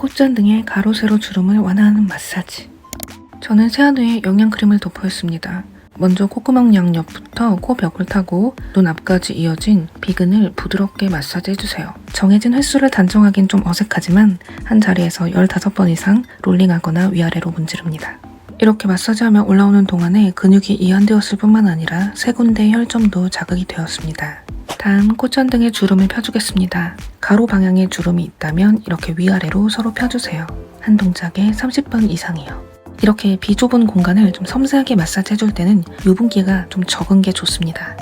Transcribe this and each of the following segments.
콧잔 등의 가로 세로 주름을 완화하는 마사지. 저는 세안후에 영양크림을 덮어였습니다. 먼저 콧구멍 양옆부터 코 벽을 타고 눈 앞까지 이어진 비근을 부드럽게 마사지 해주세요. 정해진 횟수를 단정하긴 좀 어색하지만 한 자리에서 15번 이상 롤링하거나 위아래로 문지릅니다. 이렇게 마사지하며 올라오는 동안에 근육이 이완되었을 뿐만 아니라 세 군데의 혈점도 자극이 되었습니다. 다음 콧잔등의 주름을 펴주겠습니다. 가로 방향의 주름이 있다면 이렇게 위아래로 서로 펴주세요. 한 동작에 30번 이상이요. 이렇게 비좁은 공간을 좀 섬세하게 마사지 해줄 때는 유분기가 좀 적은 게 좋습니다.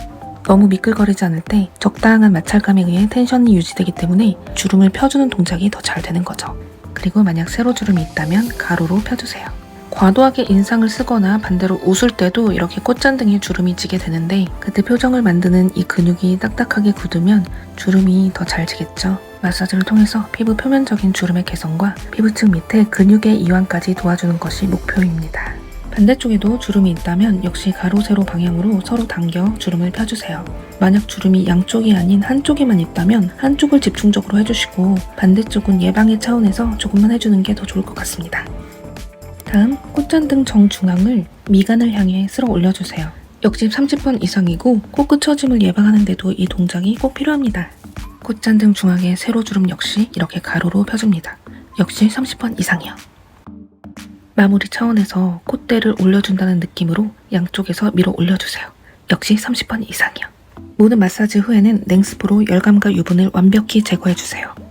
너무 미끌거리지 않을 때 적당한 마찰감에 의해 텐션이 유지되기 때문에 주름을 펴주는 동작이 더 잘 되는 거죠. 그리고 만약 세로 주름이 있다면 가로로 펴주세요. 과도하게 인상을 쓰거나 반대로 웃을 때도 이렇게 꽃잔등에 주름이 지게 되는데 그때 표정을 만드는 이 근육이 딱딱하게 굳으면 주름이 더 잘 지겠죠. 마사지를 통해서 피부 표면적인 주름의 개선과 피부층 밑에 근육의 이완까지 도와주는 것이 목표입니다. 반대쪽에도 주름이 있다면 역시 가로 세로 방향으로 서로 당겨 주름을 펴주세요. 만약 주름이 양쪽이 아닌 한쪽에만 있다면 한쪽을 집중적으로 해주시고 반대쪽은 예방의 차원에서 조금만 해주는 게 더 좋을 것 같습니다. 다음 꽃잔등 정중앙을 미간을 향해 쓸어 올려주세요. 역시 30번 이상이고 코끝 처짐을 예방하는 데도 이 동작이 꼭 필요합니다. 꽃잔등 중앙의 세로 주름 역시 이렇게 가로로 펴줍니다. 역시 30번 이상이요. 마무리 차원에서 콧대를 올려준다는 느낌으로 양쪽에서 밀어 올려주세요. 역시 30번 이상이요. 모든 마사지 후에는 냉스프로 열감과 유분을 완벽히 제거해주세요.